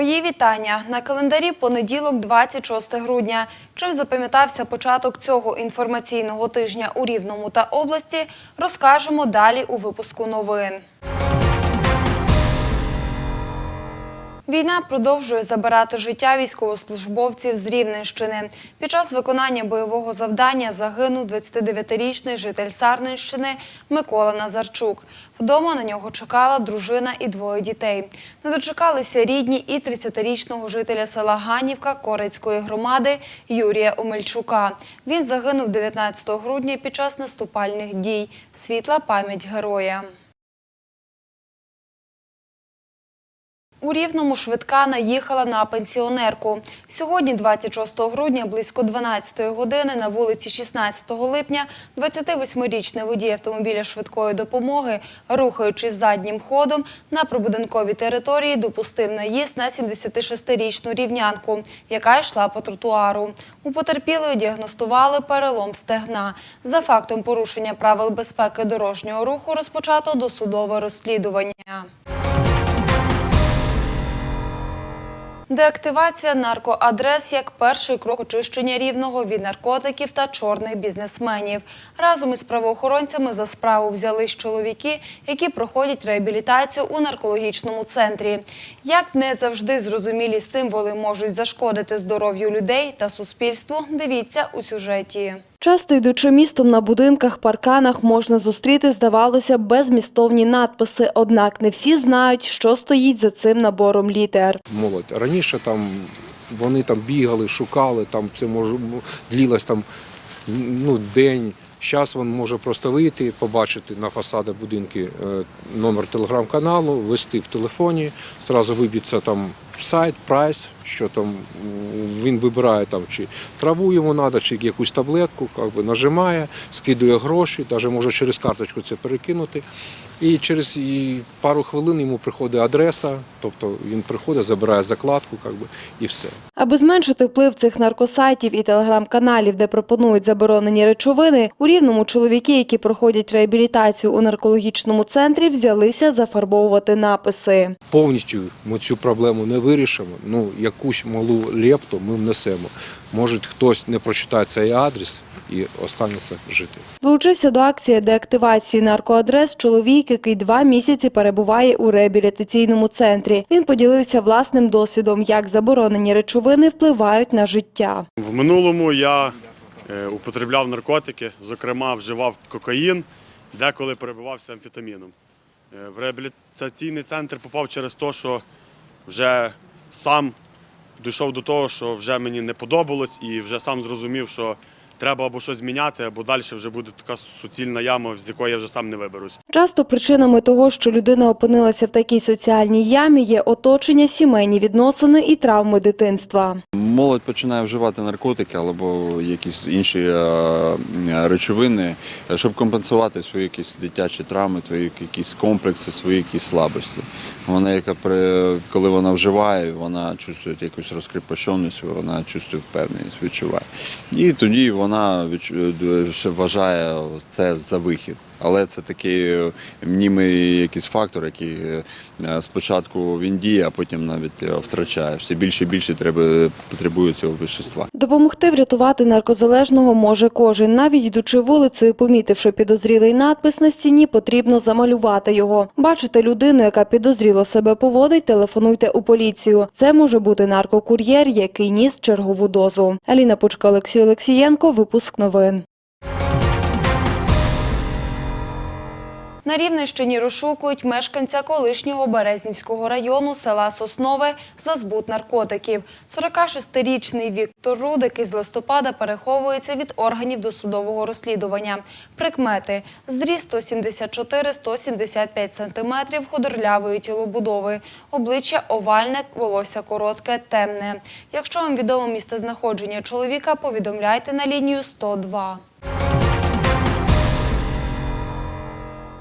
Мої вітання на календарі понеділок, 26 грудня. Чим запам'ятався початок цього інформаційного тижня у Рівному та області, розкажемо далі у випуску новин. Війна продовжує забирати життя військовослужбовців з Рівненщини. Під час виконання бойового завдання загинув 29-річний житель Сарненщини Микола Назарчук. Вдома на нього чекала дружина і двоє дітей. Не дочекалися рідні і 30-річного жителя села Ганівка Корецької громади Юрія Омельчука. Він загинув 19 грудня під час наступальних дій. Світла пам'ять героя. У Рівному швидка наїхала на пенсіонерку. Сьогодні, 26 грудня, близько 12 години на вулиці 16 липня 28-річний водій автомобіля швидкої допомоги, рухаючись заднім ходом на прибудинковій території, допустив наїзд на 76-річну рівнянку, яка йшла по тротуару. У потерпілої діагностували перелом стегна. За фактом порушення правил безпеки дорожнього руху розпочато досудове розслідування. Деактивація наркоадрес як перший крок очищення рівного від наркотиків та чорних бізнесменів. Разом із правоохоронцями за справу взялись чоловіки, які проходять реабілітацію у наркологічному центрі. Як не завжди зрозумілі символи можуть зашкодити здоров'ю людей та суспільству, дивіться у сюжеті. Часто йдучи містом на будинках, парканах можна зустріти, здавалося, безмістовні надписи. Однак не всі знають, що стоїть за цим набором літер. молодь. Раніше там вони там бігали, шукали, там це може длілось там ну, день. Зараз він може просто вийти, побачити на фасади будинки е, номер телеграм-каналу, ввести в телефоні, зразу виб'ється там сайт, прайс, що там він вибирає там чи траву йому треба, чи якусь таблетку, як би нажимає, скидує гроші, навіть може через карточку це перекинути. І через пару хвилин йому приходить адреса, тобто він приходить, забирає закладку, як би, і все. Аби зменшити вплив цих наркосайтів і телеграм-каналів, де пропонують заборонені речовини, у рівному чоловіки, які проходять реабілітацію у наркологічному центрі, взялися зафарбовувати написи. Повністю ми цю проблему не вирішимо. Ну, якусь малу лепту ми внесемо. Може, хтось не прочитає цей адрес і останеться жити. Долучився до акції деактивації наркоадрес чоловік, який два місяці перебуває у реабілітаційному центрі. Він поділився власним досвідом, як заборонені речовини впливають на життя. В минулому я е, употребляв наркотики, зокрема вживав кокаїн, деколи перебувався амфетаміном. Е, В реабілітаційний центр попав через те, що вже сам дійшов до того, що вже мені не подобалось, і вже сам зрозумів, що треба або щось зміняти, або далі вже буде така суцільна яма, з якої я вже сам не виберусь. Часто причинами того, що людина опинилася в такій соціальній ямі, є оточення, сімейні відносини і травми дитинства. Молодь починає вживати наркотики або якісь інші е, речовини, е, щоб компенсувати свої якісь дитячі травми, свої якісь комплекси, свої якісь слабості. Вона, яка при коли вона вживає, вона чувствує якусь розкріпощеність, вона чувствує впевненість, відчуває. І тоді вона відчу- вважає це за вихід. Але це такий е, мнімий якийсь фактор, який е, спочатку він діє, а потім навіть е, втрачає. Все більше і більше треба потребує цього вещества. Допомогти врятувати наркозалежного може кожен. Навіть йдучи вулицею, помітивши підозрілий надпис на стіні, потрібно замалювати його. Бачите людину, яка підозріло себе поводить, телефонуйте у поліцію. Це може бути наркокур'єр, який ніс чергову дозу. Аліна Пучка, Олексій Олексієнко, випуск новин. На Рівненщині розшукують мешканця колишнього Березнівського району села Соснове за збут наркотиків. 46-річний Віктор Рудик із листопада переховується від органів досудового розслідування. Прикмети – зріст 174-175 см худорлявої тілобудови, обличчя овальне, волосся коротке, темне. Якщо вам відомо місце знаходження чоловіка, повідомляйте на лінію 102.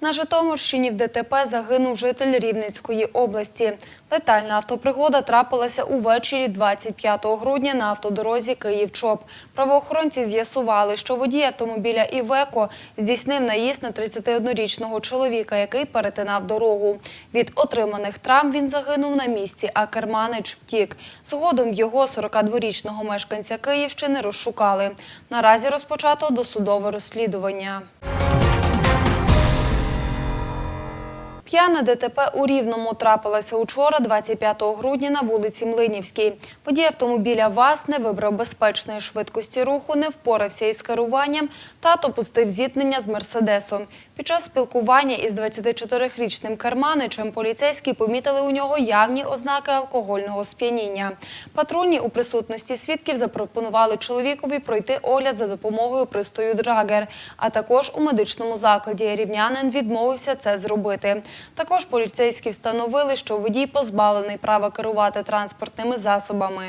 На Житомирщині в ДТП загинув житель Рівненської області. Летальна автопригода трапилася увечері 25 грудня на автодорозі Київ-Чоп. Правоохоронці з'ясували, що водій автомобіля «Івеко» здійснив наїзд на 31-річного чоловіка, який перетинав дорогу. Від отриманих травм він загинув на місці, а керманич втік. Згодом його 42-річного мешканця Київщини розшукали. Наразі розпочато досудове розслідування. П'яне ДТП у Рівному трапилося учора, 25 грудня, на вулиці Млинівській. Водій автомобіля ВАЗ не вибрав безпечної швидкості руху, не впорався із керуванням та допустив зіткнення з «Мерседесом». Під час спілкування із 24-річним керманичем поліцейські помітили у нього явні ознаки алкогольного сп'яніння. Патрульні у присутності свідків запропонували чоловікові пройти огляд за допомогою пристрою «Драгер», а також у медичному закладі. Рівнянин відмовився це зробити. Також поліцейські встановили, що водій позбавлений права керувати транспортними засобами.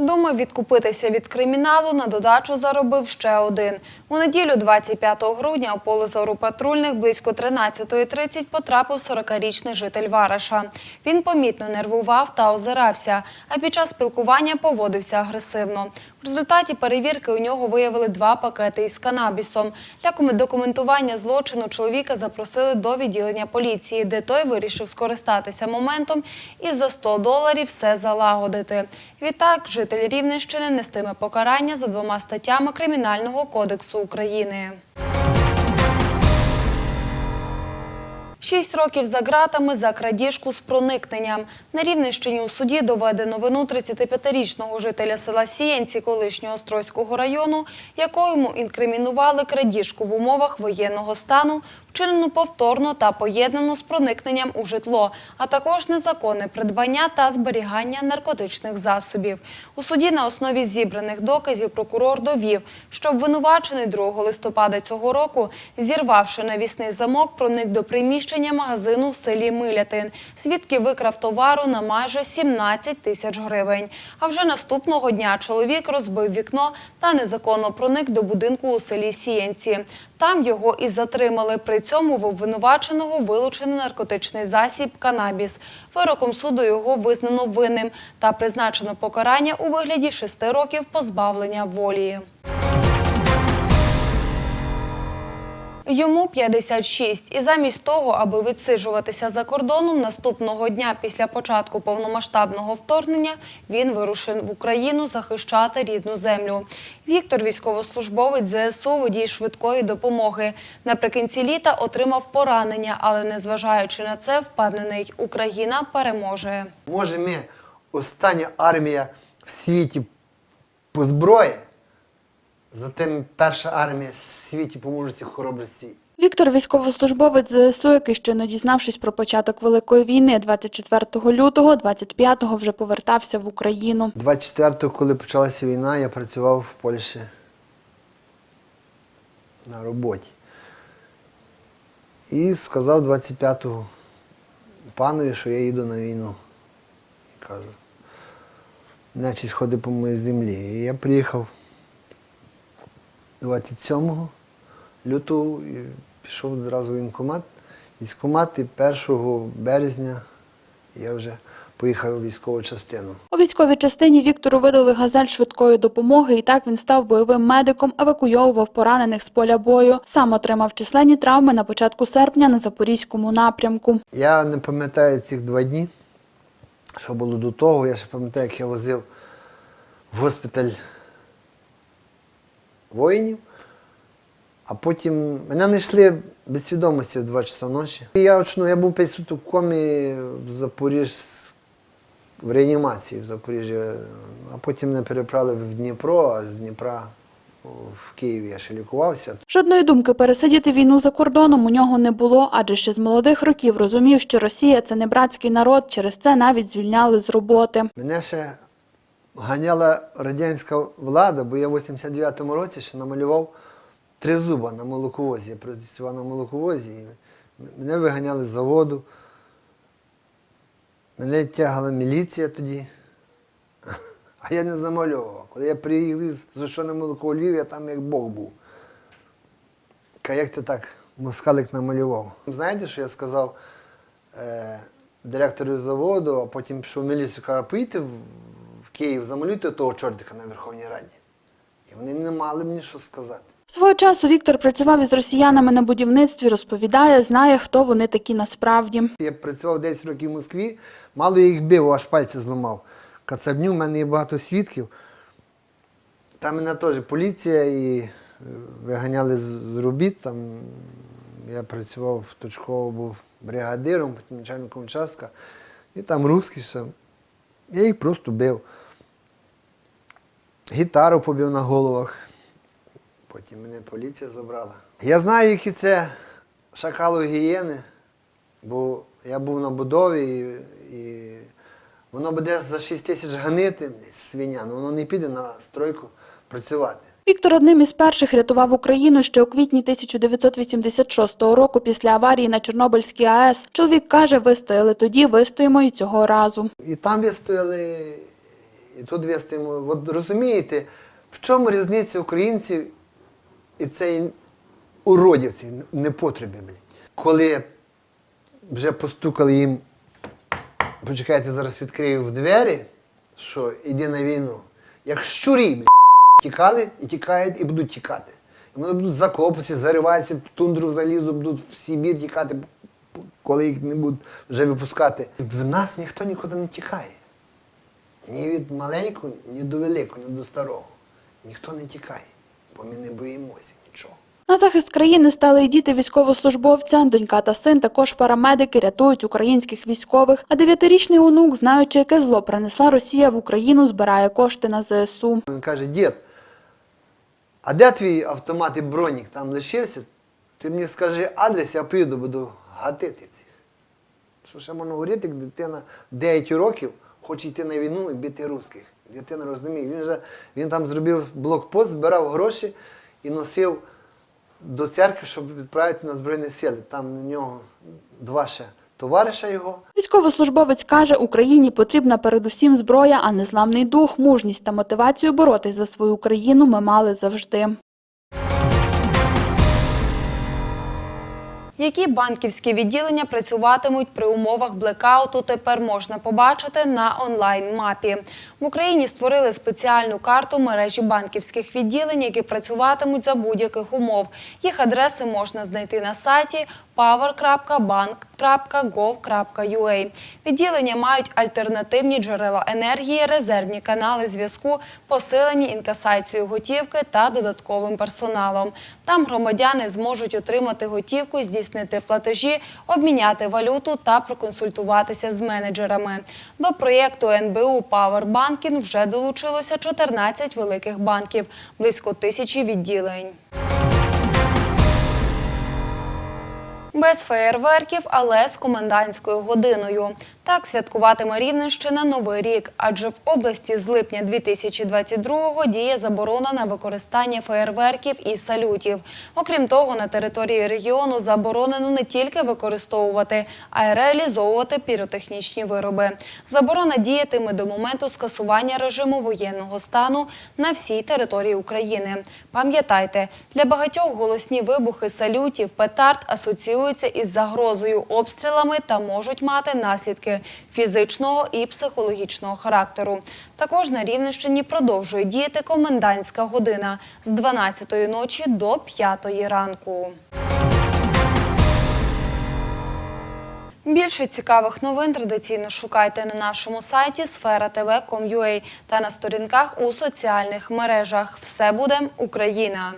Думав відкупитися від криміналу, на додачу заробив ще один. У неділю 25 грудня у поле зору патрульних близько 13.30 потрапив 40-річний житель Вараша. Він помітно нервував та озирався, а під час спілкування поводився агресивно. В результаті перевірки у нього виявили два пакети із канабісом. Для документування злочину чоловіка запросили до відділення поліції, де той вирішив скористатися моментом і за 100 доларів все залагодити. Відтак, житель Рівненщини нестиме покарання за двома статтями Кримінального кодексу України. Шість років за ґратами за крадіжку з проникненням. На Рівненщині у суді доведено вину 35-річного жителя села Сіянці колишнього Острозького району, якому інкримінували крадіжку в умовах воєнного стану, вчинену повторно та поєднану з проникненням у житло, а також незаконне придбання та зберігання наркотичних засобів. У суді на основі зібраних доказів прокурор довів, що обвинувачений 2 листопада цього року, зірвавши навісний замок, проник до приміщення магазину в селі Милятин, звідки викрав товару на майже 17 тисяч гривень. А вже наступного дня чоловік розбив вікно та незаконно проник до будинку у селі Сіянці. Там його і затримали. При цьому в обвинуваченого вилучений наркотичний засіб канабіс. Вироком суду його визнано винним та призначено покарання у вигляді шести років позбавлення волі. Йому 56. І замість того, аби відсиджуватися за кордоном, наступного дня після початку повномасштабного вторгнення він вирушив в Україну захищати рідну землю. Віктор, військовослужбовець ЗСУ, водій швидкої допомоги. Наприкінці літа отримав поранення, але незважаючи на це, впевнений, Україна переможе. Може, ми остання армія в світі по зброї, затим перша армія в світі по мужності хоробрості. Віктор, військовослужбовець ЗСУ, який щойно дізнавшись про початок Великої війни 24 лютого, 25-го вже повертався в Україну. 24-го, коли почалася війна, я працював в Польщі на роботі. І сказав 25-го панові, що я їду на війну. І кажу, нечість ходи по моїй землі. І я приїхав 27 лютого і пішов зразу в воєнкомат. Військкомат і 1 березня я вже поїхав у військову частину. У військовій частині Віктору видали газель швидкої допомоги, і так він став бойовим медиком, евакуйовував поранених з поля бою. Сам отримав численні травми на початку серпня на запорізькому напрямку. Я не пам'ятаю цих два дні, що було до того. Я ще пам'ятаю, як я возив в госпіталь воїнів, а потім мене знайшли без свідомості в 2 часа ночі. І я очну, я був 5 суток в комі в Запоріж в реанімації в Запоріжжі, а потім мене переправили в Дніпро, а з Дніпра в Києві я ще лікувався. Жодної думки пересидіти війну за кордоном у нього не було, адже ще з молодих років розумів, що Росія це не братський народ, через це навіть звільняли з роботи. Мене ще ганяла радянська влада, бо я в 89-му році ще намалював три зуба на молоковозі. Я працював на молоковозі. І мене виганяли з заводу. Мене тягала міліція тоді. А я не замальовував. Коли я привіз з на молоко Львів, я там як Бог був. Ка, як ти так москалик намалював? Знаєте, що я сказав е, директору заводу, а потім пішов в міліцію, каже, поїдьте Київ, замалюйте того чортика на Верховній Раді. І вони не мали мені що сказати. Свого часу Віктор працював із росіянами на будівництві, розповідає, знає, хто вони такі насправді. Я працював 10 років в Москві, мало я їх бив, аж пальці зламав. Кацабню, в мене є багато свідків. Там мене теж поліція і е, виганяли з, робіт. Там я працював точково, був бригадиром, начальником участка. І там русські ще. Я їх просто бив. Гітару побив на головах. Потім мене поліція забрала. Я знаю, які це шакало гієни, бо я був на будові і, і воно буде за 6 тисяч ганити, свиня, ну воно не піде на стройку працювати. Віктор одним із перших рятував Україну ще у квітні 1986 року після аварії на Чорнобильській АЕС. Чоловік каже, вистояли тоді, вистоїмо і цього разу. І там вистояли, і тут вистоїмо. От розумієте, в чому різниця українців і цей уродівці, непотребі. Коли вже постукали їм, почекайте, зараз відкрию в двері, що йди на війну. Як щурі, блядь, тікали і тікають, і будуть тікати. І вони будуть закопатися, зариватися, в тундру залізу, будуть в Сибір тікати, коли їх не будуть вже випускати. В нас ніхто нікуди не тікає. Ні від маленького, ні до великого, ні до старого. Ніхто не тікає, бо ми не боїмося нічого. На захист країни стали і діти військовослужбовця. Донька та син також парамедики рятують українських військових. А дев'ятирічний онук, знаючи, яке зло принесла Росія в Україну, збирає кошти на ЗСУ. Він каже, дід, а де твій автомат і бронік там лишився? Ти мені скажи адрес, я поїду, буду гатити цих. Що ще можна говорити, як дитина 9 років хоче йти на війну і бити русських. Дитина розуміє. Він, же, він там зробив блокпост, збирав гроші і носив до церкви, щоб відправити на Збройні Сили. Там у нього два ще товариша його. Військовослужбовець каже, Україні потрібна передусім зброя, а не зламний дух, мужність та мотивацію боротись за свою країну ми мали завжди. Які банківські відділення працюватимуть при умовах блекауту, тепер можна побачити на онлайн-мапі. В Україні створили спеціальну карту мережі банківських відділень, які працюватимуть за будь-яких умов. Їх адреси можна знайти на сайті power.bank.gov.ua. Відділення мають альтернативні джерела енергії, резервні канали зв'язку, посилені інкасацією готівки та додатковим персоналом. Там громадяни зможуть отримати готівку, здійснити платежі, обміняти валюту та проконсультуватися з менеджерами. До проєкту НБУ Power Banking вже долучилося 14 великих банків, близько тисячі відділень. Без феєрверків, але з комендантською годиною. Так святкуватиме Рівненщина Новий рік, адже в області з липня 2022-го діє заборона на використання феєрверків і салютів. Окрім того, на території регіону заборонено не тільки використовувати, а й реалізовувати піротехнічні вироби. Заборона діятиме до моменту скасування режиму воєнного стану на всій території України. Пам'ятайте, для багатьох голосні вибухи салютів, петард асоціюються із загрозою, обстрілами та можуть мати наслідки фізичного і психологічного характеру. Також на Рівненщині продовжує діяти комендантська година з 12-ї ночі до 5-ї ранку. Більше цікавих новин традиційно шукайте на нашому сайті sfera.tv.com.ua та на сторінках у соціальних мережах. Все буде Україна!